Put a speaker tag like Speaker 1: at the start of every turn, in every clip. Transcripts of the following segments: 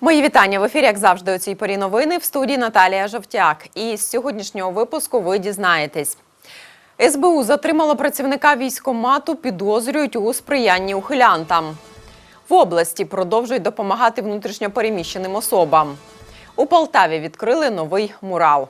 Speaker 1: Мої вітання в ефірі, як завжди, у цій порі новини в студії Наталія Жовтяк. І з сьогоднішнього випуску ви дізнаєтесь. СБУ затримало працівника військомату, підозрюють у сприянні ухилянтам. В області продовжують допомагати внутрішньопереміщеним особам. У Полтаві відкрили новий мурал.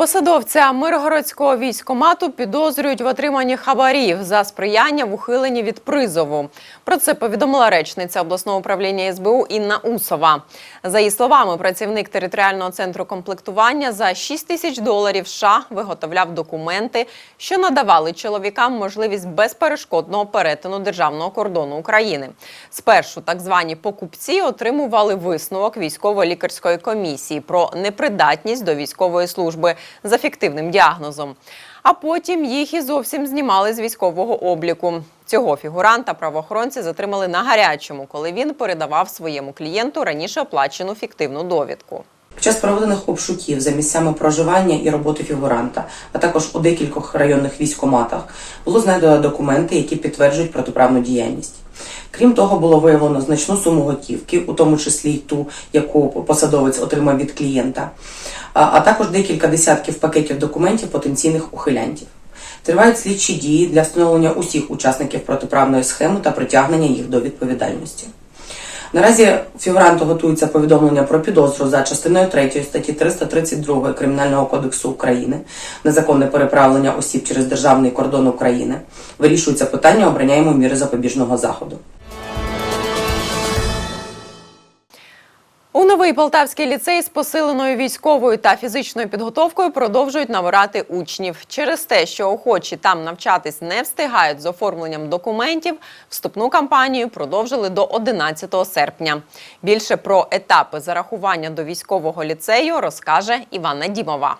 Speaker 1: Посадовця Миргородського військомату підозрюють в отриманні хабарів за сприяння в ухиленні від призову. Про це повідомила речниця обласного управління СБУ Інна Усова. За її словами, працівник територіального центру комплектування за 6 тисяч доларів США виготовляв документи, що надавали чоловікам можливість безперешкодного перетину державного кордону України. Спершу так звані покупці отримували висновок військово-лікарської комісії про непридатність до військової служби за фіктивним діагнозом. А потім їх і зовсім знімали з військового обліку. Цього фігуранта правоохоронці затримали на гарячому, коли він передавав своєму клієнту раніше оплачену фіктивну довідку.
Speaker 2: Під час проведених обшуків за місцями проживання і роботи фігуранта, а також у декількох районних військоматах, було знайдено документи, які підтверджують протиправну діяльність. Крім того, було виявлено значну суму готівки, у тому числі й ту, яку посадовець отримав від клієнта, а також декілька десятків пакетів документів потенційних ухилянтів. Тривають слідчі дії для встановлення усіх учасників протиправної схеми та притягнення їх до відповідальності. Наразі фігуранту готується повідомлення про підозру за частиною 3 статті 332 Кримінального кодексу України незаконне переправлення осіб через державний кордон України. Вирішується питання обрання йому міри запобіжного заходу.
Speaker 1: У новий полтавський ліцей з посиленою військовою та фізичною підготовкою продовжують набирати учнів. Через те, що охочі там навчатись не встигають з оформленням документів, вступну кампанію продовжили до 11 серпня. Більше про етапи зарахування до військового ліцею розкаже Івана Дімова.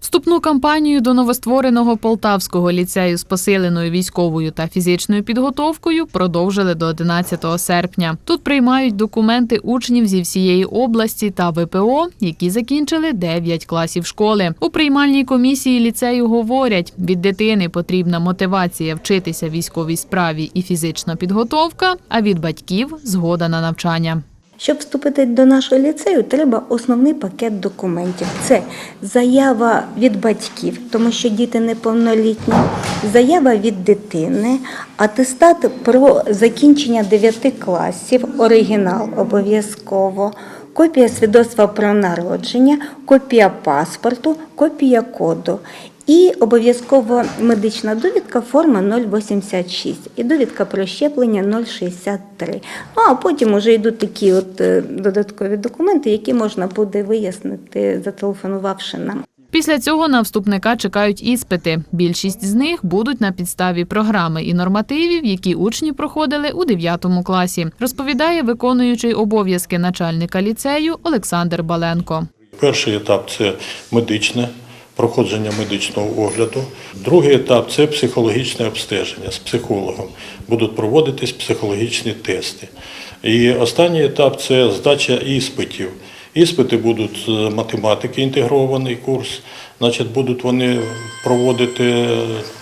Speaker 3: Вступну кампанію до новоствореного Полтавського ліцею з посиленою військовою та фізичною підготовкою продовжили до 11 серпня. Тут приймають документи учнів зі всієї області та ВПО, які закінчили 9 класів школи. У приймальній комісії ліцею говорять, від дитини потрібна мотивація вчитися військовій справі і фізична підготовка, а від батьків згода на навчання.
Speaker 4: Щоб вступити до нашого ліцею, треба основний пакет документів. Це заява від батьків, тому що діти неповнолітні, заява від дитини, атестат про закінчення 9 класів, оригінал обов'язково, копія свідоцтва про народження, копія паспорту, копія коду. І обов'язково медична довідка форма 086 і довідка про щеплення 063. Ну а потім вже йдуть такі от е, додаткові документи, які можна буде вияснити, зателефонувавши нам.
Speaker 3: Після цього на вступника чекають іспити. Більшість з них будуть на підставі програми і нормативів, які учні проходили у 9 класі, розповідає виконуючий обов'язки начальника ліцею Олександр Баленко.
Speaker 5: Перший етап це медичне проходження медичного огляду. Другий етап це психологічне обстеження з психологом. Будуть проводитись психологічні тести. І останній етап це здача іспитів. Іспити будуть з математики, інтегрований курс. Значить, будуть вони проводити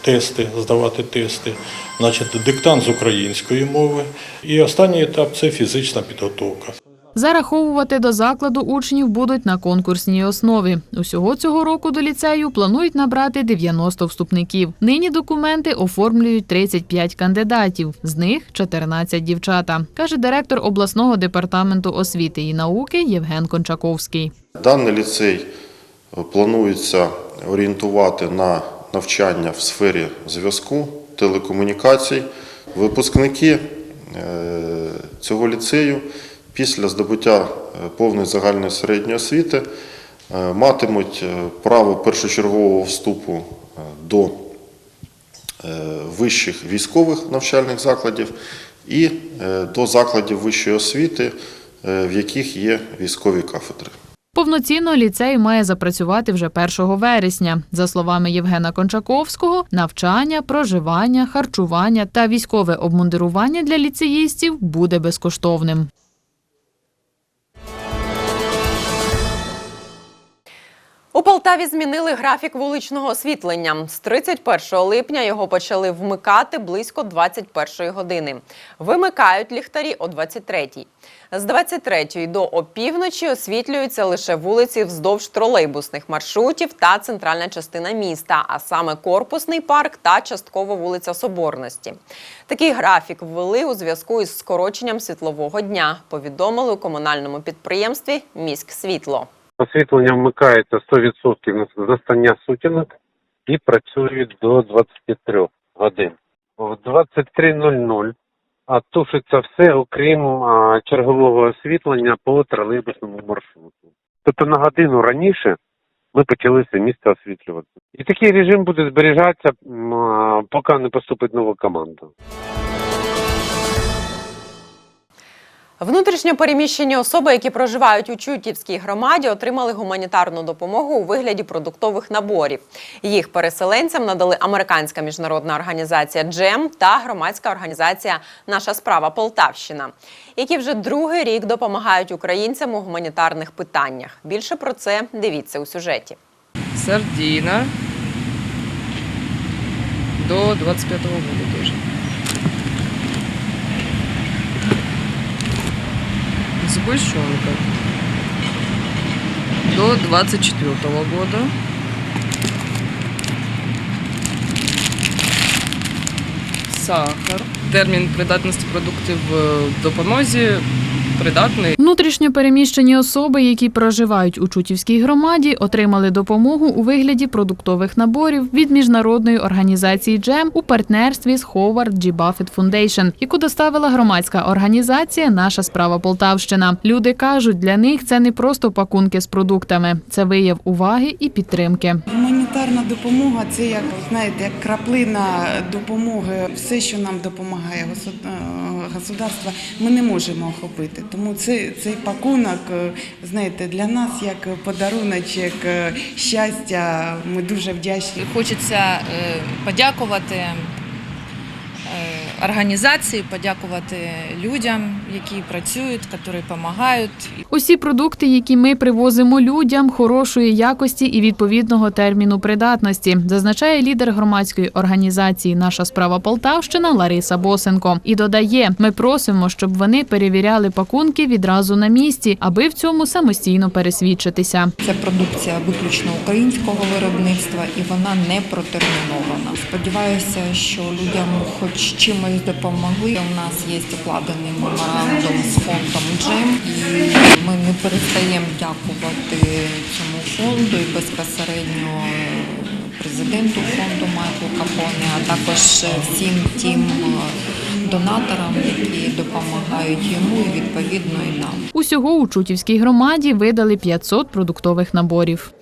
Speaker 5: тести, здавати тести, значить, диктант з української мови. І останній етап це фізична підготовка.
Speaker 3: Зараховувати до закладу учнів будуть на конкурсній основі. Усього цього року до ліцею планують набрати 90 вступників. Нині документи оформлюють 35 кандидатів, з них 14 дівчата, каже директор обласного департаменту освіти і науки Євген Кончаковський.
Speaker 6: Даний ліцей е, планується орієнтувати на навчання в сфері зв'язку, телекомунікацій. Випускники е, цього ліцею після здобуття е, повної загальної середньої освіти е, матимуть е, право першочергового вступу до вищих військових навчальних закладів і до закладів вищої освіти, в яких є військові кафедри.
Speaker 3: Повноцінно ліцей має запрацювати вже 1 вересня. За словами Євгена Кончаковського, навчання, проживання, харчування та військове обмундирування для ліцеїстів буде безкоштовним.
Speaker 1: У Полтаві змінили графік вуличного освітлення. З 31 липня його почали вмикати близько 21 години. Вимикають ліхтарі о 23 З 23 до опівночі освітлюються лише вулиці вздовж тролейбусних маршрутів та центральна частина міста, а саме Корпусний парк та частково вулиця Соборності. Такий графік ввели у зв'язку із скороченням світлового дня, повідомили у комунальному підприємстві Міськсвітло.
Speaker 7: Освітлення вмикається 100% на застання сутінок і працює до 23 годин. В 23.00 а тушиться все, окрім чергового освітлення по тролейбусному маршруту. Тобто на годину раніше ми почали це місце освітлювати. І такий режим буде зберігатися, поки не поступить нова команда.
Speaker 1: Внутрішньо переміщені особи, які проживають у Чутівській громаді, отримали гуманітарну допомогу у вигляді продуктових наборів. Їх переселенцям надали американська міжнародна організація Джем та громадська організація Наша справа Полтавщина, які вже другий рік допомагають українцям у гуманітарних питаннях. Більше про це дивіться у сюжеті.
Speaker 8: сардина до 25 года тоже. Сгущенка до 24 года. Сахар. Термін придатності продуктів в допомозі придатний
Speaker 3: Внутрішньо переміщені особи, які проживають у Чутівській громаді, отримали допомогу у вигляді продуктових наборів від міжнародної організації Джем у партнерстві з Howard G. Buffett Foundation, яку доставила громадська організація Наша справа Полтавщина. Люди кажуть, для них це не просто пакунки з продуктами, це вияв уваги і підтримки.
Speaker 9: Гуманітарна допомога це як знаєте, як краплина допомоги. Все, що нам допомагає е, государство, ми не можемо охопити. Тому цей, цей пакунок, е, знаєте, для нас як подаруночок е, щастя. Ми дуже вдячні.
Speaker 10: Хочеться е, подякувати організації, подякувати людям, які працюють, які допомагають.
Speaker 3: Усі продукти, які ми привозимо людям, хорошої якості і відповідного терміну придатності, зазначає лідер громадської організації Наша справа Полтавщина Лариса Босенко. І додає: ми просимо, щоб вони перевіряли пакунки відразу на місці, аби в цьому самостійно пересвідчитися.
Speaker 11: Це продукція виключно українського виробництва і вона не протермінована. Сподіваюся, що людям хоч чимось допомогли. У нас є укладений меморандум з фондом Джем, і ми не перестаємо дякувати цьому фонду і безпосередньо президенту фонду Майклу Капоне, а також всім тим е, донаторам, які допомагають йому і відповідно і нам.
Speaker 3: Усього у Чутівській громаді видали 500 продуктових наборів.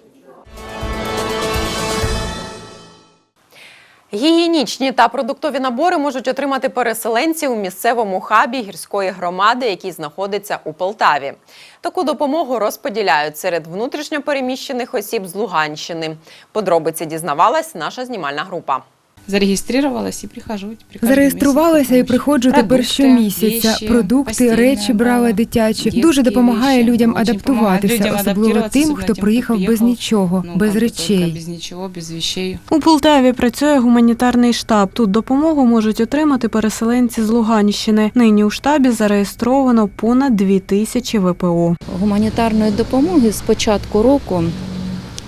Speaker 1: Гігієнічні та продуктові набори можуть отримати переселенці у місцевому хабі гірської громади, який знаходиться у Полтаві. Таку допомогу розподіляють серед внутрішньопереміщених осіб з Луганщини. Подробиці дізнавалась наша знімальна група.
Speaker 12: Зареєструвалась і прихожу.
Speaker 13: Зареєструвалася і приходжу тепер щомісяця. Продукти, речі брала дитячі. Дуже допомагає людям адаптуватися, особливо тим, хто приїхав без нічого, без речей.
Speaker 12: Без нічого, без вещей.
Speaker 14: У Полтаві працює гуманітарний штаб. Тут допомогу можуть отримати переселенці з Луганщини. Нині у штабі зареєстровано понад дві тисячі ВПО.
Speaker 11: Гуманітарної допомоги з початку року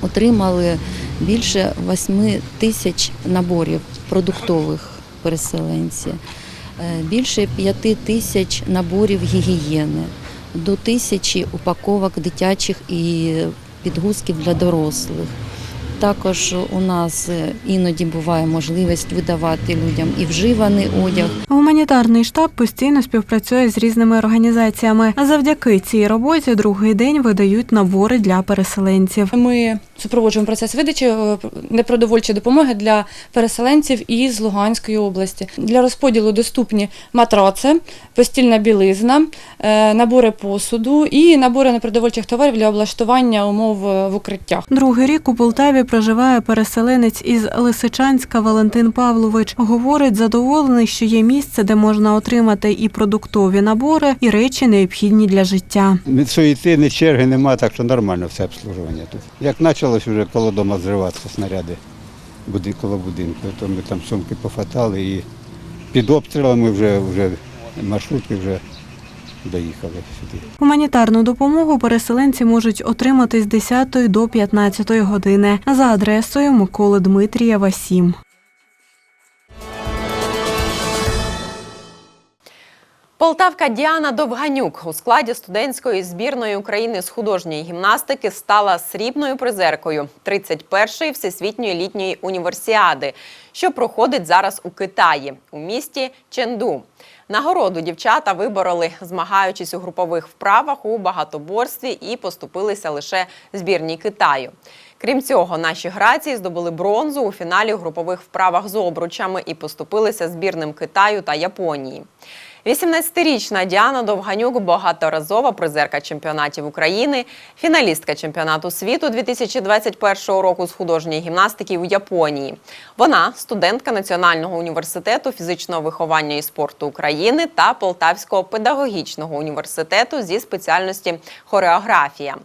Speaker 11: отримали більше 8 тисяч наборів продуктових переселенців, е, більше 5 тисяч наборів гігієни, до тисячі упаковок дитячих і підгузків для дорослих. Також у нас е, іноді буває можливість видавати людям і вживаний одяг.
Speaker 14: Гуманітарний штаб постійно співпрацює з різними організаціями. А завдяки цій роботі другий день видають набори для переселенців.
Speaker 12: Ми супроводжуємо процес видачі е, непродовольчої допомоги для переселенців із Луганської області. Для розподілу доступні матраци, постільна білизна, е, набори посуду і набори непродовольчих товарів для облаштування умов в укриттях.
Speaker 14: Другий рік у Полтаві проживає переселенець із Лисичанська Валентин Павлович. Говорить, задоволений, що є місце, де можна отримати і продуктові набори, і речі необхідні для життя.
Speaker 15: Ні суєти, ні черги немає, так що нормально все обслуговування тут. Як почалось вже коло дома зриватися снаряди буди, коло будинку, то ми там сумки пофатали і під обстрілами вже, вже маршрутки вже доїхали сюди.
Speaker 14: Гуманітарну допомогу переселенці можуть отримати з 10 до 15 години за адресою Миколи Дмитрієва 7.
Speaker 1: Полтавка Діана Довганюк у складі студентської збірної України з художньої гімнастики стала срібною призеркою 31-ї всесвітньої літньої універсіади, що проходить зараз у Китаї у місті Ченду. Нагороду дівчата вибороли, змагаючись у групових вправах у багатоборстві і поступилися лише збірній Китаю. Крім цього, наші грації здобули бронзу у фіналі групових вправах з обручами і поступилися збірним Китаю та Японії. 18-річна Діана Довганюк багаторазова призерка чемпіонатів України, фіналістка чемпіонату світу 2021 року з художньої гімнастики у Японії. Вона студентка Національного університету фізичного виховання і спорту України та Полтавського педагогічного університету зі спеціальності хореографія.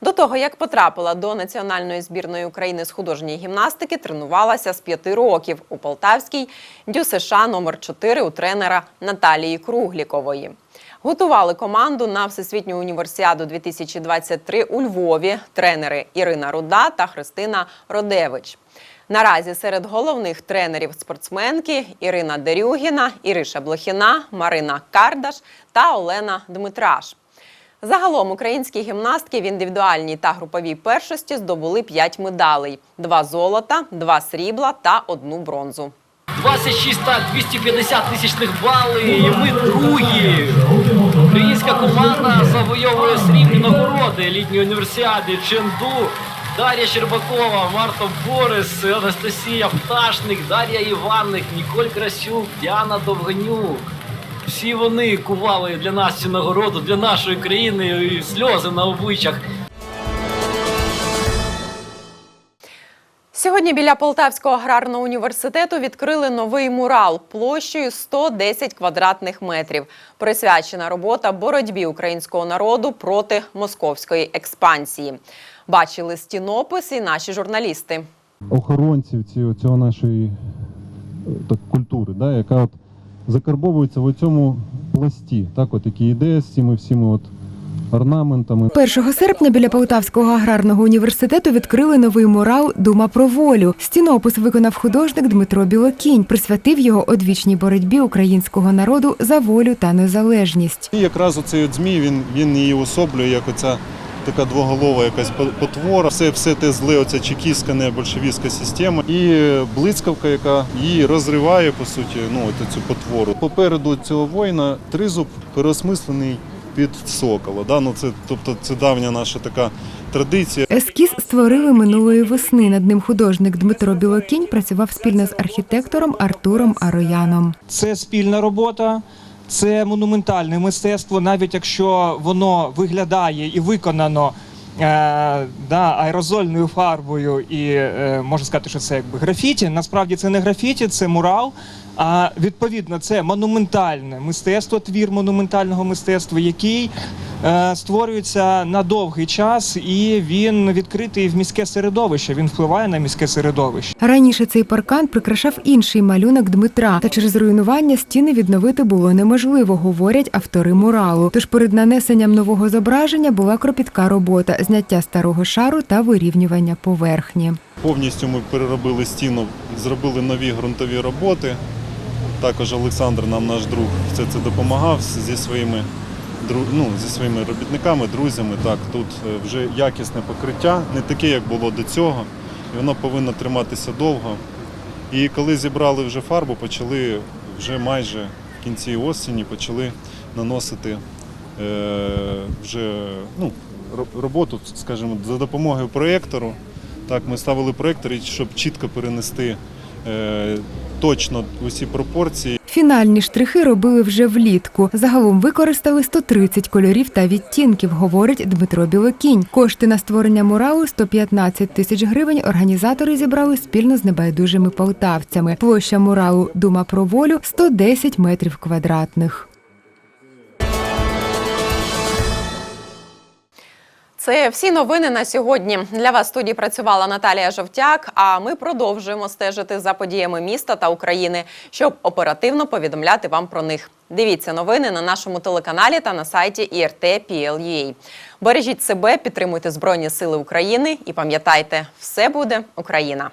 Speaker 1: До того, як потрапила до національної збірної України з художньої гімнастики, тренувалася з п'яти років у Полтавській ДЮСШ номер 4 у тренера Наталії Круглікової. Готували команду на Всесвітню універсіаду 2023 у Львові тренери Ірина Руда та Христина Родевич. Наразі серед головних тренерів спортсменки Ірина Дерюгіна, Іриша Блохіна, Марина Кардаш та Олена Дмитраш. Загалом українські гімнастки в індивідуальній та груповій першості здобули 5 медалей: два золота, два срібла та одну бронзу.
Speaker 16: 26 та 250 тисячних бали. І ми другі. Українська команда завойовує срібні нагороди літньої універсіади Ченду. Дар'я Щербакова, Марта Борис, Анастасія Пташник, Дар'я Іванник, Ніколь Красюк, Діана Довганюк. Всі вони кували для нас цю нагороду, для нашої країни і сльози на обличчях.
Speaker 1: Сьогодні біля Полтавського аграрного університету відкрили новий мурал площею 110 квадратних метрів. Присвячена робота боротьбі українського народу проти московської експансії. Бачили стінопис і наші журналісти.
Speaker 17: охоронців цього, нашої е, так, культури, да, яка от закарбовується в цьому пласті. Так, от які ідеї з цими всіми от орнаментами.
Speaker 13: 1 серпня біля Полтавського аграрного університету відкрили новий мурал Дума про волю. Стінопис виконав художник Дмитро Білокінь, присвятив його одвічній боротьбі українського народу за волю та незалежність.
Speaker 17: І якраз оцей от змій він, він її особлює як оця така двоголова якась по- потвора. Все, все те зле, оця чекістська небольшевістська система. І блискавка, яка її розриває, по суті, ну, от цю потвору. Попереду цього воїна тризуб переосмислений під сокола. Да? Ну, це, тобто це давня наша така традиція.
Speaker 13: Ескіз створили минулої весни. Над ним художник Дмитро Білокінь працював спільно з архітектором Артуром Арояном.
Speaker 18: Це спільна робота, це монументальне мистецтво, навіть якщо воно виглядає і виконано. Е, да, аерозольною фарбою, і е, можна сказати, що це якби графіті. Насправді це не графіті, це мурал. А відповідно, це монументальне мистецтво, твір монументального мистецтва, який е, створюється на довгий час, і він відкритий в міське середовище. Він впливає на міське середовище.
Speaker 13: Раніше цей паркан прикрашав інший малюнок Дмитра, та через руйнування стіни відновити було неможливо, говорять автори муралу. Тож перед нанесенням нового зображення була кропітка робота, зняття старого шару та вирівнювання поверхні.
Speaker 17: Повністю ми переробили стіну, зробили нові ґрунтові роботи. Також Олександр, нам наш друг, все це допомагав зі своїми, ну, зі своїми робітниками, друзями. Так, тут е, вже якісне покриття, не таке, як було до цього, і воно повинно триматися довго. І коли зібрали вже фарбу, почали вже майже в кінці осені почали наносити е, вже ну, роботу, скажімо, за допомогою проєктору. Так, ми ставили проєктор, щоб чітко перенести е, точно усі пропорції.
Speaker 13: Фінальні штрихи робили вже влітку. Загалом використали 130 кольорів та відтінків, говорить Дмитро Білокінь. Кошти на створення муралу 115 тисяч гривень організатори зібрали спільно з небайдужими полтавцями. Площа муралу Дума про волю 110 метрів квадратних.
Speaker 1: Це всі новини на сьогодні. Для вас в студії працювала Наталія Жовтяк. А ми продовжуємо стежити за подіями міста та України, щоб оперативно повідомляти вам про них. Дивіться новини на нашому телеканалі та на сайті IRT.PL.UA. Бережіть себе, підтримуйте Збройні Сили України і пам'ятайте, все буде Україна.